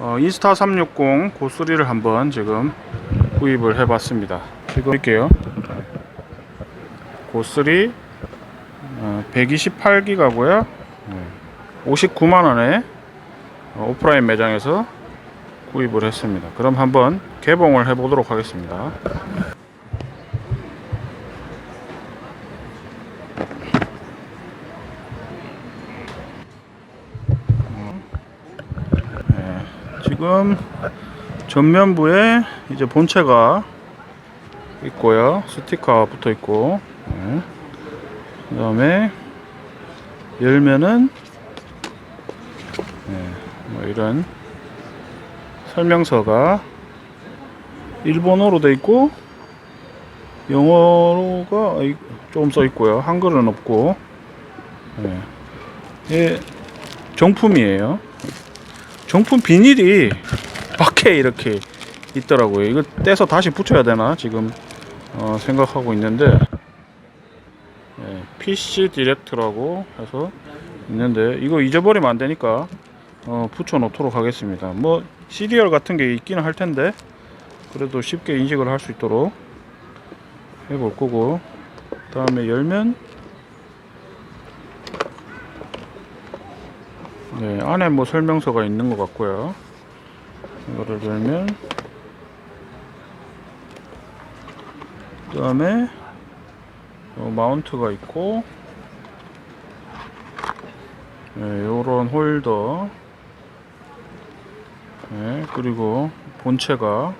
어, 인스타 360 고수리를 한번 지금 구입을 해봤습니다. 지금 할게요. 고수리 어, 128기가고요. 59만 원에 어, 오프라인 매장에서 구입을 했습니다. 그럼 한번 개봉을 해보도록 하겠습니다. 지금 전면부에 이제 본체가 있고요. 스티커 붙어 있고, 네. 그 다음에 열면은 네, 뭐 이런 설명서가 일본어로 돼 있고 영어가 조금 써 있고요. 한글은 없고 네. 예, 정품이에요. 정품 비닐이 밖에 이렇게 있더라고요. 이거 떼서 다시 붙여야 되나 지금 어, 생각하고 있는데 예, PC 디렉트라고 해서 있는데 이거 잊어버리면 안 되니까 어, 붙여 놓도록 하겠습니다. 뭐 시리얼 같은 게 있기는 할 텐데 그래도 쉽게 인식을 할 수 있도록 해볼 거고 다음에 열면 네, 안에 뭐 설명서가 있는 것 같고요. 이거를 열면 그 다음에 요 마운트가 있고 네, 요런 홀더 네, 그리고 본체가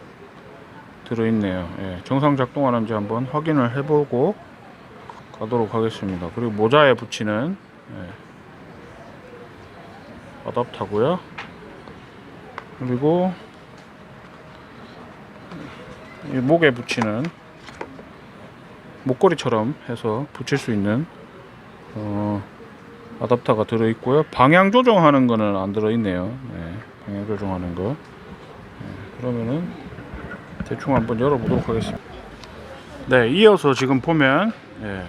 들어있네요. 예, 정상 작동하는지 한번 확인을 해보고 가도록 하겠습니다. 그리고 모자에 붙이는 예, 어답터고요 그리고 이 목에 붙이는 목걸이처럼 해서 붙일 수 있는 어, 아답터가 들어있고요. 방향 조정하는 거는 안 들어있네요. 네, 방향 조정하는 거. 네, 그러면은 대충 한번 열어보도록 하겠습니다. 네, 이어서 지금 보면 예,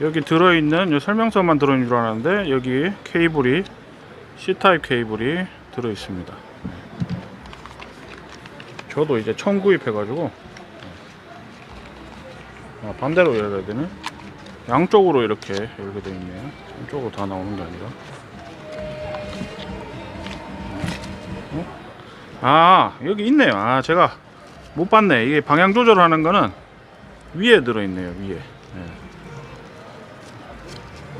여기 들어있는 이 설명서만 들어있는 줄 알았는데 여기 케이블이 C타입 케이블이 들어 있습니다. 저도 이제 처음 구입해가지고 아, 반대로 열어야 되네. 양쪽으로 이렇게 열게 되어 있네요. 한쪽으로 다 나오는 게 아니라. 어? 아, 여기 있네요. 아, 제가 못 봤네. 이게 방향 조절하는 거는 위에 들어 있네요. 위에. 네.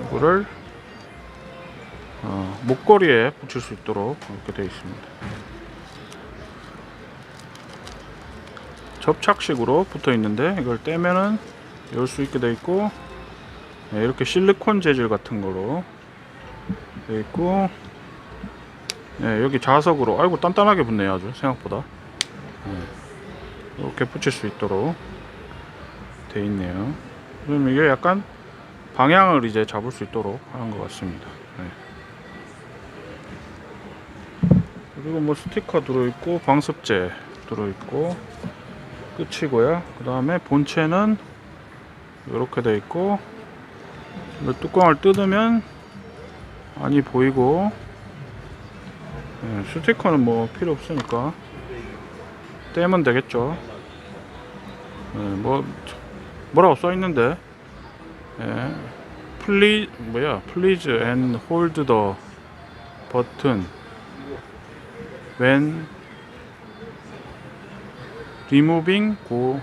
이거를 어, 목걸이에 붙일 수 있도록 이렇게 되어 있습니다. 접착식으로 붙어 있는데 이걸 떼면은 열 수 있게 되어 있고 네, 이렇게 실리콘 재질 같은 거로 되어 있고 네, 여기 자석으로 아이고 단단하게 붙네요 아주 생각보다 네, 이렇게 붙일 수 있도록 되어 있네요 그럼 이게 약간 방향을 이제 잡을 수 있도록 하는 것 같습니다 네. 그리고 뭐 스티커 들어있고 방습제 들어있고 끝이고요. 그 다음에 본체는 이렇게 되어 있고 이 뚜껑을 뜯으면 안이 보이고 네, 스티커는 뭐 필요 없으니까 떼면 되겠죠. 네, 뭐 뭐라고 써 있는데 네, 플리 뭐야 hold the button when 리 무빙 고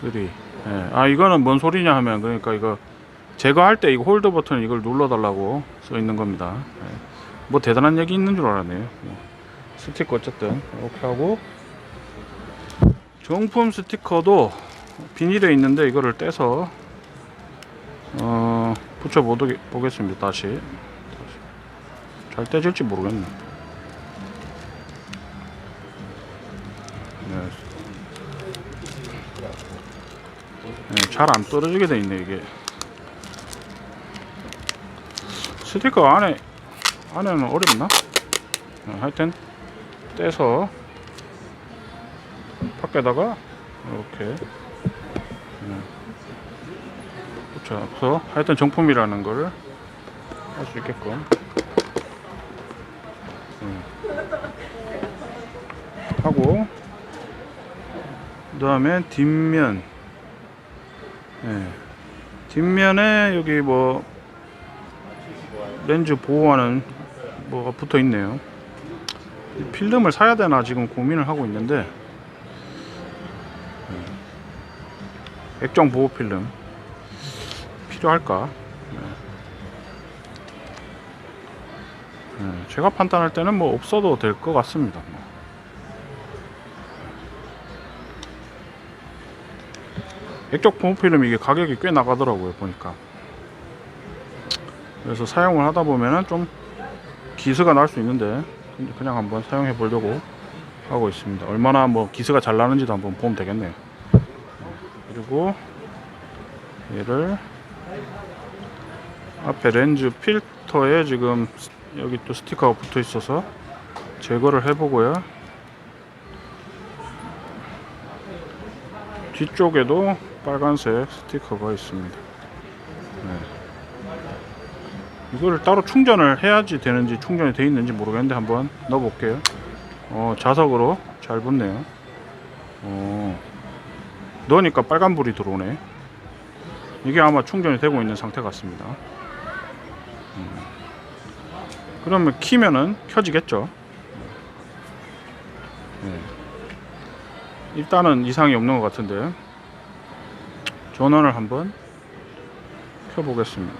3. 예. 아 이거는 뭔 소리냐 하면 그러니까 이거 제거할 때 이거 홀드 버튼 이걸 눌러 달라고 써 있는 겁니다. 예. 뭐 대단한 얘기 있는 줄 알았네요. 예. 스티커 어쨌든 이렇게 하고 정품 스티커도 비닐에 있는데 이거를 떼서 어, 붙여 보겠습니다. 다시 잘 떼질지 모르겠네. 잘 안 떨어지게 돼 있네 이게 스티커 안에 안에는 어렵나? 어, 하여튼 떼서 밖에다가 이렇게 네, 붙여서 하여튼 정품이라는 거를 할 수 있게끔 네. 하고 그 다음에 뒷면 예. 뒷면에 여기 뭐 렌즈 보호하는 뭐가 붙어 있네요 이 필름을 사야 되나 지금 고민을 하고 있는데 예. 액정 보호 필름 필요할까 예. 예, 제가 판단할 때는 뭐 없어도 될 것 같습니다 액적 보호 필름 이게 가격이 꽤 나가더라고요 보니까. 그래서 사용을 하다 보면은 좀 기스가 날 수 있는데 그냥 한번 사용해 보려고 하고 있습니다. 얼마나 뭐 기스가 잘 나는지도 한번 보면 되겠네요. 그리고 얘를 앞에 렌즈 필터에 지금 여기 또 스티커가 붙어 있어서 제거를 해보고요. 뒤쪽에도 빨간색 스티커가 있습니다. 네. 이거를 따로 충전을 해야지 되는지 충전이 돼 있는지 모르겠는데 한번 넣어 볼게요. 어, 자석으로 잘 붙네요. 어, 넣으니까 빨간불이 들어오네. 이게 아마 충전이 되고 있는 상태 같습니다. 음. 그러면 키면은 켜지겠죠. 네. 일단은 이상이 없는 것 같은데 전원을 한번 켜보겠습니다.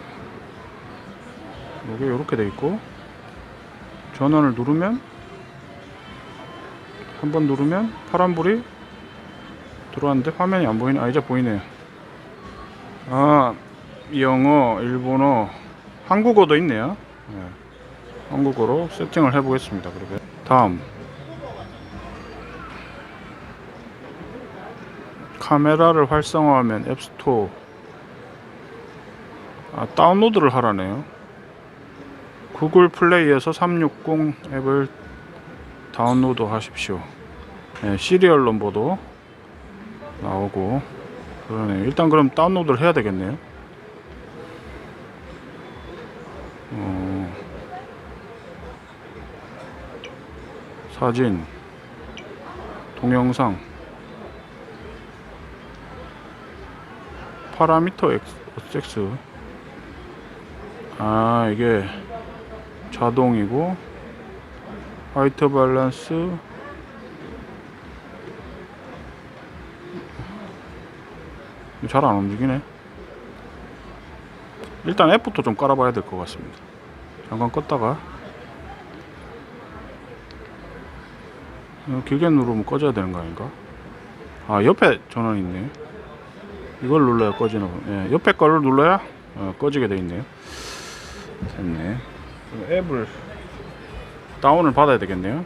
이게 이렇게 돼 있고 전원을 누르면 한번 누르면 파란불이 들어왔는데 화면이 안 보이네. 아 이제 보이네요. 아 영어 일본어 한국어도 있네요. 네. 한국어로 세팅을 해 보겠습니다 그러게 다음 카메라를 활성화하면 앱스토어 아, 다운로드를 하라네요. 구글 플레이에서 360 앱을 다운로드 하십시오. 네, 시리얼 넘버도 나오고 그러네요. 일단 그럼 다운로드를 해야 되겠네요. 어, 사진, 동영상, 파라미터 X 아 이게 자동이고 화이트 밸런스. 잘 안 움직이네. 일단 앱부터 좀 깔아봐야 될 것 같습니다. 잠깐 껐다가. 어, 길게 누르면 꺼져야 되는 거 아닌가? 아 옆에 전원이 있네 이걸 눌러야 꺼지나 보네. 예, 옆에 거를 눌러야 어, 꺼지게 돼 있네요. 됐네. 앱을 다운을 받아야 되겠네요.